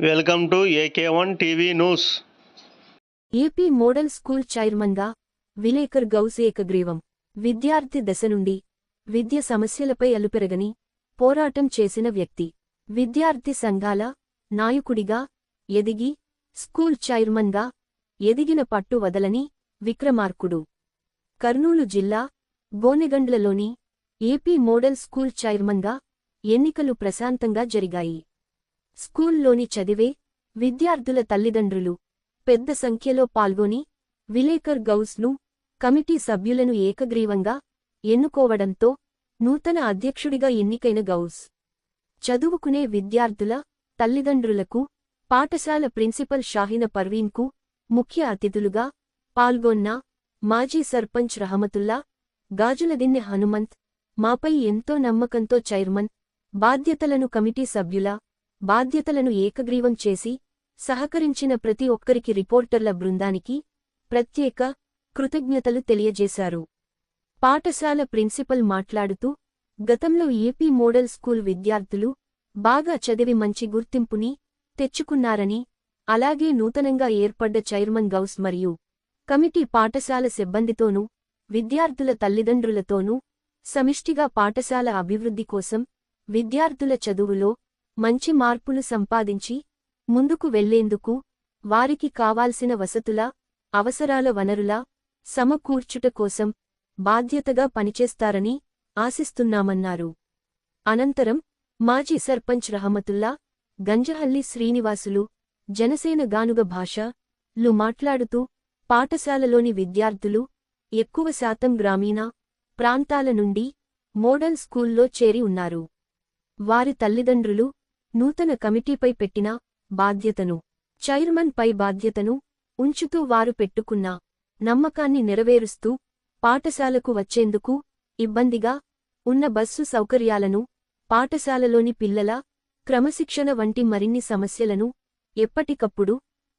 Welcome to AK one TV news. AP model school చైర్మన్గా విలేకర్ గౌస్ ఏకగ్రీవం. విద్యార్థి దశ నుండి విద్య సమస్యలపై అలుపెరగని పోరాటం చేసిన వ్యక్తి. విద్యార్థి సంఘాల నాయకుడిగా ఎదిగి స్కూల్ చైర్మన్గా ఎదిగిన పట్టు వదలని విక్రమార్కుడు. కర్నూలు జిల్లా గోనెగండ్లలోని ఏపీ మోడల్ స్కూల్ చైర్మన్గా ఎన్నికలు ప్రశాంతంగా జరిగాయి. స్కూల్లోని చదివే విద్యార్థుల తల్లిదండ్రులు పెద్ద సంఖ్యలో పాల్గొని విలేకర్ గౌస్ను కమిటీ సభ్యులను ఏకగ్రీవంగా ఎన్నుకోవడంతో నూతన అధ్యక్షుడిగా ఎన్నికైన గౌస్ చదువుకునే విద్యార్థుల తల్లిదండ్రులకు పాఠశాల ప్రిన్సిపల్ షాహిన పర్వీన్కు ముఖ్య అతిథులుగా పాల్గొన్న మాజీ సర్పంచ్ రహమతుల్లా గాజులదిన్నె హనుమంత్ మాపై ఎంతో నమ్మకంతో చైర్మన్ బాధ్యతలను కమిటీ సభ్యుల బాధ్యతలను ఏకగ్రీవం చేసి సహకరించిన ప్రతి ఒక్కరికి రిపోర్టర్ల బృందానికి ప్రత్యేక కృతజ్ఞతలు తెలియజేశారు. పాఠశాల ప్రిన్సిపల్ మాట్లాడుతూ గతంలో ఏపీ మోడల్ స్కూల్ విద్యార్థులు బాగా చదివి మంచి గుర్తింపుని తెచ్చుకున్నారని అలాగే నూతనంగా ఏర్పడ్డ చైర్మన్ గౌస్ మరియు కమిటీ పాఠశాల సిబ్బందితోనూ విద్యార్థుల తల్లిదండ్రులతోనూ సమిష్టిగా పాఠశాల అభివృద్ధి కోసం విద్యార్థుల చదువులో మంచి మార్పులు సంపాదించి ముందుకు వెళ్ళేందుకు వారికి కావాల్సిన వసతుల అవసరాల వనరుల సమకూర్చుట కోసం బాధ్యతగా పనిచేస్తారని ఆశిస్తున్నామన్నారు. అనంతరం మాజీ సర్పంచ్ రహమతుల్లా గంజహల్లి శ్రీనివాసులు జనసేన గానుగ భాష లు మాట్లాడుతూ పాఠశాలలోని విద్యార్థులు ఎక్కువ శాతం గ్రామీణ ప్రాంతాల నుండి మోడల్ స్కూల్లో చేరి ఉన్నారు. వారి తల్లిదండ్రులు నూతన కమిటీపై పెట్టిన బాధ్యతను చైర్మన్ పై బాధ్యతను ఉంచుతూ వారు పెట్టుకున్న నమ్మకాన్ని నెరవేరుస్తూ పాఠశాలకు వచ్చేందుకు ఇబ్బందిగా ఉన్న బస్సు సౌకర్యాలను పాఠశాలలోని పిల్లల క్రమశిక్షణ వంటి మరిన్ని సమస్యలను ఎప్పటికప్పుడు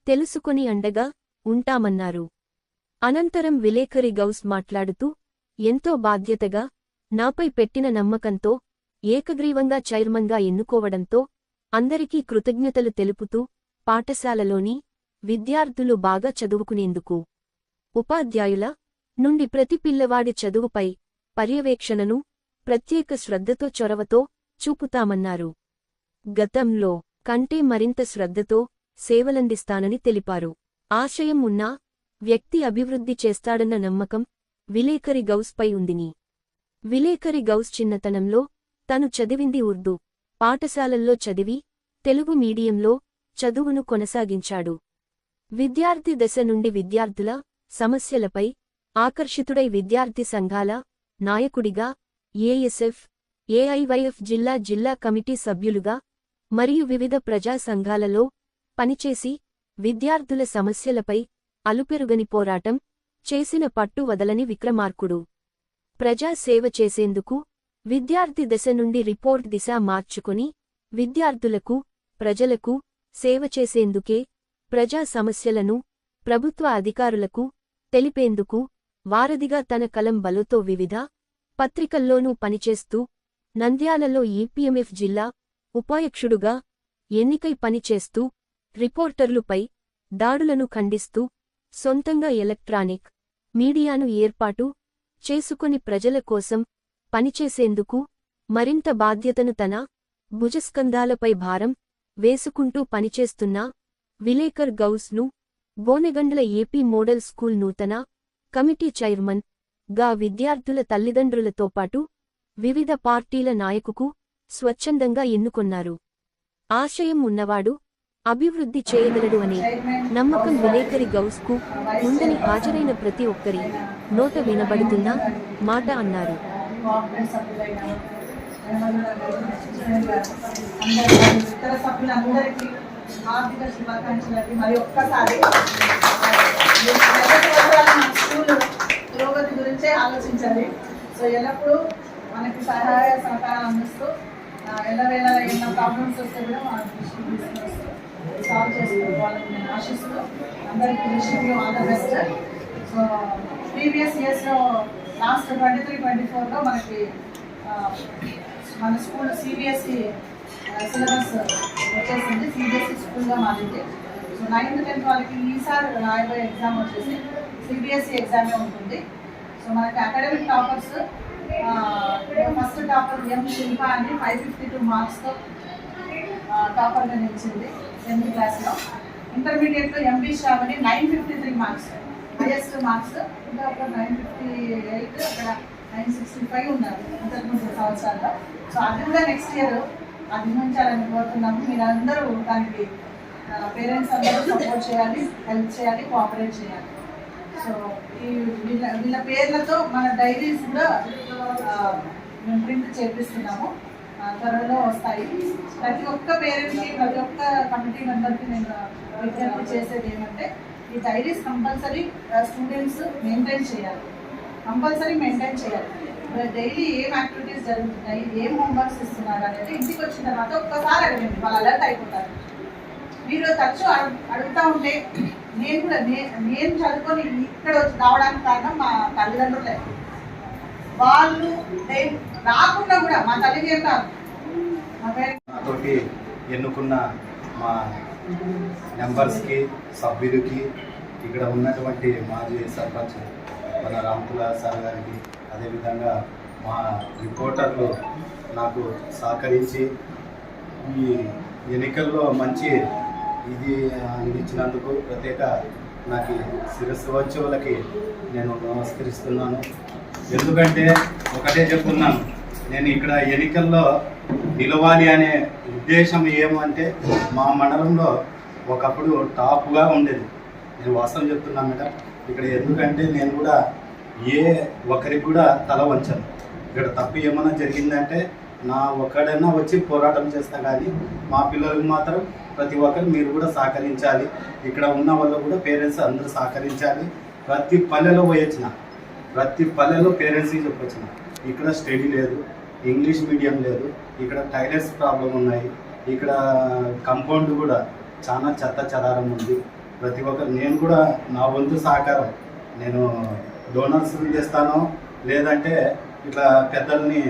తెలుసుకుని అండగా ఉంటామన్నారు. అనంతరం విలేకరి గౌస్ మాట్లాడుతూ ఎంతో బాధ్యతగా నాపై పెట్టిన నమ్మకంతో ఏకగ్రీవంగా చైర్మన్గా ఎన్నుకోవడంతో అందరికీ కృతజ్ఞతలు తెలుపుతూ పాఠశాలలోని విద్యార్థులు బాగా చదువుకునేందుకు ఉపాధ్యాయుల నుండి ప్రతి పిల్లవాడి చదువుపై పర్యవేక్షణను ప్రత్యేక శ్రద్ధతో చొరవతో చూపుతామన్నారు. గతంలో కంటే మరింత శ్రద్ధతో సేవలందిస్తానని తెలిపారు. ఆశయం ఉన్నా వ్యక్తి అభివృద్ధి చేస్తాడన్న నమ్మకం విలేకరి గౌస్పై ఉందిని. విలేకరి గౌస్ చిన్నతనంలో తను చదివింది ఉర్దూ. పాఠశాలల్లో చదివి తెలుగు మీడియంలో చదువును కొనసాగించాడు. విద్యార్థి దశ నుండి విద్యార్థుల సమస్యలపై ఆకర్షితుడై విద్యార్థి సంఘాల నాయకుడిగా ఏఎస్ఎఫ్ ఏఐవైఎఫ్ జిల్లా జిల్లా కమిటీ సభ్యులుగా మరియు వివిధ ప్రజా సంఘాలలో పనిచేసి విద్యార్థుల సమస్యలపై అలుపెరుగని పోరాటం చేసిన పట్టు వదలని విక్రమార్కుడు. ప్రజా సేవ చేసేందుకు విద్యార్థి దశ నుండి రిపోర్ట్ దిశ మార్చుకుని విద్యార్థులకు ప్రజలకు సేవ చేసేందుకే ప్రజా సమస్యలను ప్రభుత్వ అధికారులకు తెలిపేందుకు వారధిగా తన కలం బలుతో వివిధ పత్రికల్లోనూ పనిచేస్తూ నంద్యాలలో ఈపీఎంఎఫ్ జిల్లా ఉపాయక్షుడుగా ఎన్నికై పనిచేస్తూ రిపోర్టర్లుపై దాడులను ఖండిస్తూ సొంతంగా ఎలక్ట్రానిక్ మీడియాను ఏర్పాటు చేసుకుని ప్రజల కోసం పనిచేసేందుకు మరింత బాధ్యతను తన భుజస్కంధాలపై భారం వేసుకుంటూ పనిచేస్తున్న విలేకర్ గౌస్ను బోనెగండ్ల ఏపీ మోడల్ స్కూల్ నూతన కమిటీ చైర్మన్గా విద్యార్థుల తల్లిదండ్రులతో పాటు వివిధ పార్టీల నాయకుకు స్వచ్ఛందంగా ఎన్నుకొన్నారు. ఆశయం ఉన్నవాడు అభివృద్ధి చేయగలడు అనే నమ్మకం విలేకరి గౌస్కు ఉందని హాజరైన ప్రతి ఒక్కరి నోట వినబడుతున్న మాట అన్నారు. కోఆపరేటివ్ సభ్యులైన అందరికీ, ఇతర సభ్యులందరికీ ఆర్థిక శుభాకాంక్షలకి మరి ఒక్కసారి స్కూల్ పురోగతి గురించే ఆలోచించాలి సో ఎల్లప్పుడూ మనకి సహాయ సహకారం అందిస్తూ ఆ, ఎల్లవేళ ఏమైనా ప్రాబ్లమ్స్ వస్తే కూడా మన దృష్టికి తీసుకొస్తూ సాల్వ్ చేసుకోవాలని నేను ఆశిస్తూ అందరికీ విషయంలో all the best so previous ఇయర్స్లో లాస్ట్ ట్వంటీ త్రీ ట్వంటీ ఫోర్లో మనకి మన స్కూల్ సిబిఎస్ఈ సిలబస్ వచ్చేసింది. సిబిఎస్ఈ స్కూల్గా మారింది సో నైన్త్ టెన్త్ వాళ్ళకి ఈసారి రాయబోయే ఎగ్జామ్ వచ్చేసి సిబిఎస్ఈ ఎగ్జామే ఉంటుంది. సో మనకి academic toppers first topper M Shilpa అని ఫైవ్ ఫిఫ్టీ టూ మార్క్స్తో టాపర్గా నిలిచింది టెన్త్ క్లాస్లో. ఇంటర్మీడియట్లో MB Shravani nine fifty three marks highest marks. ఇంకా ఒక నైన్ ఫిఫ్టీ ఎయిట్ అక్కడ నైన్ సిక్స్టీ ఫైవ్ ఉన్నారు. ఇంతకుముందు సంవత్సరాల్లో. సో అది కూడా నెక్స్ట్ ఇయర్ అధిగమించాలని కోరుతున్నాము మీరందరూ దానికి పేరెంట్స్ అందరూ సపోర్ట్ చేయాలి హెల్ప్ చేయాలి కోఆపరేట్ చేయాలి. సో ఈ వీళ్ళ వీళ్ళ పేర్లతో మన డైరీస్ కూడా మేము ప్రింట్ చేపిస్తున్నాము. త్వరలో వస్తాయి. ప్రతి ఒక్క పేరెంట్కి ప్రతి ఒక్క కమిటీ మెంబర్కి నేను విజ్ఞప్తి చేసేది ఏమంటే ఈ డైరీస్ కంపల్సరీ స్టూడెంట్స్ మెయింటైన్ చేయాలి. కంపల్సరీ మెయింటైన్ చేయాలి. డైలీ ఏం యాక్టివిటీస్ జరుగుతున్నాయి ఏం హోంవర్క్స్ ఇస్తున్నారు అనేది ఇంటికి వచ్చిన తర్వాత ఒక్కసారి అడగండి వాళ్ళు అలర్ట్ అయిపోతారు. మీరు తరచు అడుగుతూ అడుగుతా ఉంటే నేను కూడా నేను చదువుకొని ఇక్కడ వచ్చి రావడానికి కారణం మా తల్లిదండ్రులే. వాళ్ళు రాకుండా కూడా మా తల్లి ఏం కాదు. మా పేరెంట్స్ ఎన్నుకున్న మా మెంబర్స్కి సభ్యులకి ఇక్కడ ఉన్నటువంటి మాజీ సర్పంచ్ మన రామ్కుల సార్ గారికి అదేవిధంగా మా రిపోర్టర్లు నాకు సహకరించి ఈ ఎన్నికల్లో మంచి ఇది అందించినందుకు ప్రత్యేక నాకు శిరస్సు వచ్చే వాళ్ళకి నేను నమస్కరిస్తున్నాను. ఎందుకంటే ఒకటే చెప్తున్నాను నేను ఇక్కడ ఎన్నికల్లో నిలవాలి అనే ఉద్దేశం ఏమంటే మా మండలంలో ఒకప్పుడు టాప్గా ఉండేది. నేను వాస్తవం చెప్తున్నాను మేడం. ఇక్కడ ఎందుకంటే నేను కూడా ఏ ఒకరికి కూడా తల వంచను. ఇక్కడ తప్పు ఏమైనా జరిగిందంటే నా ఒక్కడైనా వచ్చి పోరాటం చేస్తా కానీ మా పిల్లలకు మాత్రం ప్రతి ఒక్కరు మీరు కూడా సహకరించాలి. ఇక్కడ ఉన్న వాళ్ళు కూడా పేరెంట్స్ అందరూ సహకరించాలి. ప్రతి పల్లెలో పోయొచ్చిన. ప్రతి పల్లెలో పేరెంట్స్కి చెప్పొచ్చిన. ఇక్కడ స్టడీ లేదు. ఇంగ్లీష్ మీడియం లేదు. ఇక్కడ టైలర్స్ ప్రాబ్లం ఉన్నాయి. ఇక్కడ కంపౌండ్ కూడా చాలా చెత్త చెదారం ఉంది. ప్రతి ఒక్కరు నేను కూడా నా వంతు సహకారం. నేను డోనర్స్ చేస్తాను లేదంటే ఇట్లా పెద్దల్ని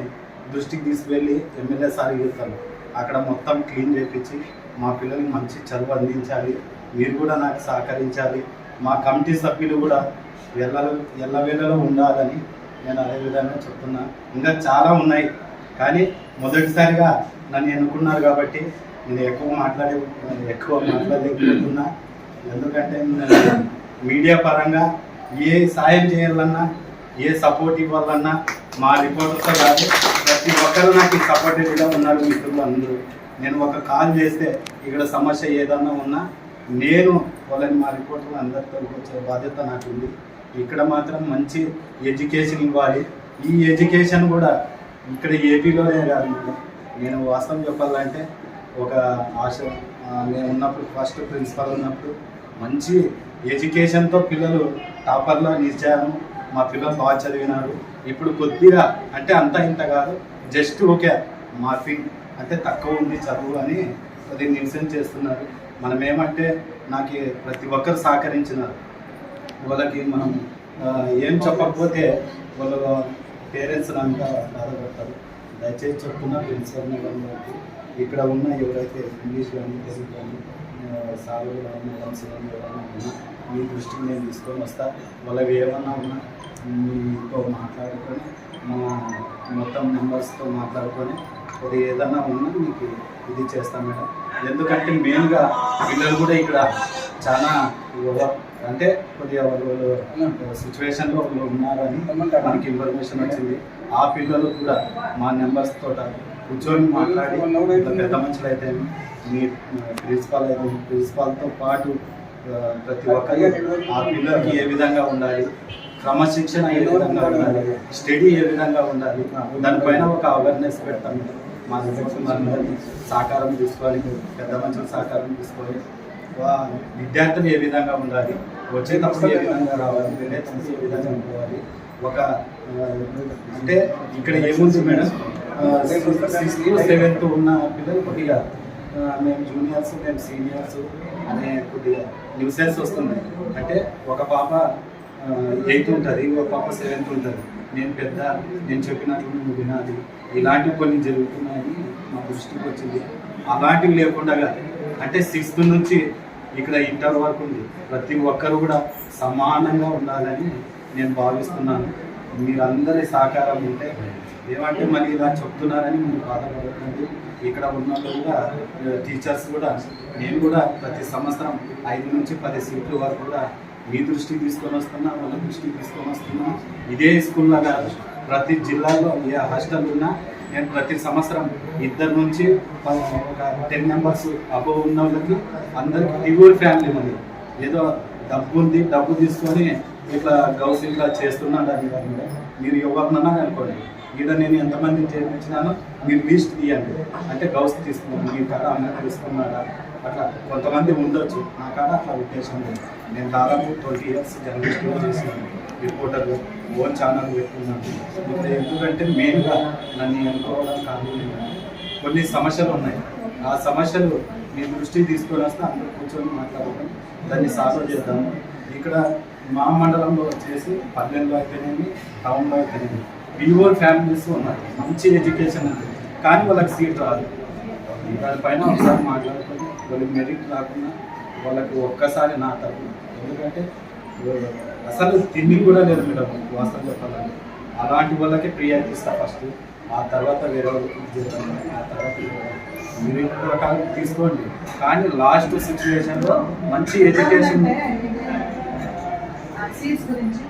దృష్టికి తీసుకువెళ్ళి ఎమ్మెల్యే సార్ చెప్తాను అక్కడ మొత్తం క్లీన్ చేయించి మా పిల్లలకి మంచి చదువు అందించాలి. మీరు కూడా నాకు సహకరించాలి. మా కమిటీ సభ్యులు కూడా ఎల్ల ఎల్లవేళలో ఉండాలని నేను అదే విధంగా చెప్తున్నా. ఇంకా చాలా ఉన్నాయి. కానీ మొదటిసారిగా నన్ను ఎన్నుకున్నారు కాబట్టి నేను ఎక్కువ మాట్లాడే ఎక్కువ మాట్లాడలేకపోతున్నా. ఎందుకంటే నేను మీడియా పరంగా ఏ సాయం చేయాలన్నా ఏ సపోర్ట్ ఇవ్వాలన్నా మా రిపోర్టర్తో కాదు ప్రతి ఒక్కరు నాకు సపోర్టివ్గా ఉన్నారు మిత్రులు అందరూ. నేను ఒక కాల్ చేస్తే ఇక్కడ సమస్య ఏదన్నా ఉన్నా నేను వాళ్ళని మా రిపోర్టర్లు అందరితో వచ్చే బాధ్యత నాకు ఉంది ఇక్కడ మాత్రం మంచి ఎడ్యుకేషన్ ఇవ్వాలి. ఈ ఎడ్యుకేషన్ కూడా ఇక్కడ ఏపీలోనే కాదు నేను వాస్తవం చెప్పాలంటే ఒక ఆశ నేను ఉన్నప్పుడు ఫస్ట్ ప్రిన్సిపల్ ఉన్నప్పుడు మంచి ఎడ్యుకేషన్తో పిల్లలు టాపర్లో నిలిచాను. మా పిల్లలు బాగా చదివినారు. ఇప్పుడు కొద్దిగా అంటే అంత ఇంత కాదు జస్ట్ ఓకే మార్కింగ్ అంటే తక్కువ ఉంది చదువు అని కొద్దిగా నిరసన చేస్తున్నారు. మనం ఏమంటే నాకు ప్రతి ఒక్కరు సహకరించినారు. వాళ్ళకి మనం ఏం చెప్పకపోతే వాళ్ళ పేరెంట్స్ అంతా బాధపడతారు. దయచేసి చెప్తున్నా ప్రిన్సిపల్ ఇక్కడ ఉన్న ఎవరైతే ఇంగ్లీష్ కానీ తెలుగు కానీ సార్లు కానీ మేడమ్స్ కానీ ఎవరైనా ఉన్నా మీ దృష్టికి నేను తీసుకొని వస్తా. వాళ్ళకి ఏమన్నా ఉన్నా మీతో మాట్లాడుకొని మా మొత్తం మెంబర్స్తో మాట్లాడుకొని అది ఏదన్నా ఉన్నా మీకు ఇది చేస్తాం మేడం. ఎందుకంటే మెయిన్గా పిల్లలు కూడా ఇక్కడ చాలా అంటే కొద్దిగా వాళ్ళు సిచ్యువేషన్లో వాళ్ళు ఉన్నారని మనకి ఇన్ఫర్మేషన్ వచ్చింది. ఆ పిల్లలు కూడా మా నెంబర్స్ తోట కూర్చొని మాట్లాడి పెద్ద మనుషులు అయితే మీ ప్రిన్సిపాల్ అయితే ప్రిన్సిపాల్తో పాటు ప్రతి ఒక్కరు ఆ పిల్లలకి ఏ విధంగా ఉండాలి క్రమశిక్షణ ఏ విధంగా ఉండాలి స్టడీ ఏ విధంగా ఉండాలి దానిపైన ఒక అవేర్నెస్ పెడతాం మా అందరినీ సహకారం తీసుకోవాలి పెద్ద మనుషుల సహకారం తీసుకోవాలి. విద్యార్థులు ఏ విధంగా ఉండాలి? వచ్చేటప్పుడు ఏ విధంగా రావాలి? వెళ్ళేటప్పుడు ఏ విధంగా ఉండాలి? ఒక అంటే ఇక్కడ ఏముంది మేడం? సిక్స్త్ సెవెంత్ ఉన్న పిల్లలు కొద్దిగా మేము జూనియర్స్ మేము సీనియర్స్ అనే కొద్దిగా న్యూసెన్స్ వస్తున్నాయి. అంటే ఒక పాప ఎయిత్ ఉంటుంది ఒక పాప సెవెంత్ ఉంటుంది. నేను పెద్ద నేను చెప్పినట్లు నువ్వు వినాలి. ఇలాంటివి కొన్ని జరుగుతున్నాయని మా దృష్టికి వచ్చింది. అలాంటివి లేకుండా అంటే సిక్స్త్ నుంచి ఇక్కడ ఇంటర్ వరకు ఉంది. ప్రతి ఒక్కరు కూడా సమానంగా ఉండాలని నేను భావిస్తున్నాను. మీరందరి సహకారం ఉంటే ఏమంటే మరి ఇలా చెప్తున్నారని మీరు బాధపడుతుంది ఇక్కడ ఉన్న కూడా టీచర్స్ కూడా నేను కూడా ప్రతి సంవత్సరం ఐదు నుంచి పది సీట్లు వరకు కూడా మీ దృష్టికి తీసుకొని వస్తున్నా వాళ్ళ దృష్టికి తీసుకొని వస్తున్నా. ఇదే స్కూల్లో కాదు ప్రతి జిల్లాలో ఏ హాస్టల్ ఉన్నా నేను ప్రతి సంవత్సరం ఇద్దరు నుంచి ఒక టెన్ మెంబర్స్ అబోవ్ ఉన్న వాళ్ళకి అందరికి దిగువ ఫ్యామిలీ ఉంది ఏదో డబ్బు ఉంది డబ్బు తీసుకొని ఇట్లా గౌస్ ఇట్లా చేస్తున్నాడు అని మీరు ఎవరినన్నా అనుకోండి ఈడ నేను ఎంతమందిని చేయించినానో మీరు లిస్ట్ తీయండి. అంటే గౌస్ తీసుకున్నాను మీ కాడ అన్నట్టు తీసుకున్నాడా? అట్లా కొంతమంది ఉండొచ్చు. నా కాడ అట్లా ఉద్దేశం లేదు. నేను దాదాపు ట్వంటీ ఇయర్స్ జర్నలిస్ట్గా చేసినాను రిపోర్టర్ ఓన్ ఛానల్ పెట్టుకున్నాను. ఇప్పుడు ఎందుకంటే మెయిన్గా నన్ను ఎన్నుకోవడం కాదు కొన్ని సమస్యలు ఉన్నాయి. ఆ సమస్యలు మీ దృష్టికి తీసుకొని వస్తే అందరూ కూర్చొని మాట్లాడుకొని దాన్ని సాల్వ్ చేద్దాము. ఇక్కడ మా మండలంలో వచ్చేసి పల్లెల్లో అయితేనేమి టౌన్లో అయితేనేమి ప్యూర్ ఫ్యామిలీస్ ఉన్నాయి మంచి ఎడ్యుకేషన్ ఉంది. కానీ వాళ్ళకి సీట్ రాదు. దానిపైన ఒకసారి మాట్లాడుకొని వాళ్ళకి మెరిట్ రాకుండా వాళ్ళకి ఒక్కసారి నా తప్పు ఎందుకంటే అసలు తిండి కూడా లేదు మేడం వాస్తవం చెప్పాలంటే. అలాంటి వాళ్ళకి ప్రియారిటీ ఇస్తా ఫస్ట్ ఆ తర్వాత వేరే వాళ్ళకి. ఆ తర్వాత. మీరు రకాలు తీసుకోండి. కానీ లాస్ట్ సిచ్యువేషన్లో మంచి ఎడ్యుకేషన్ గురించి.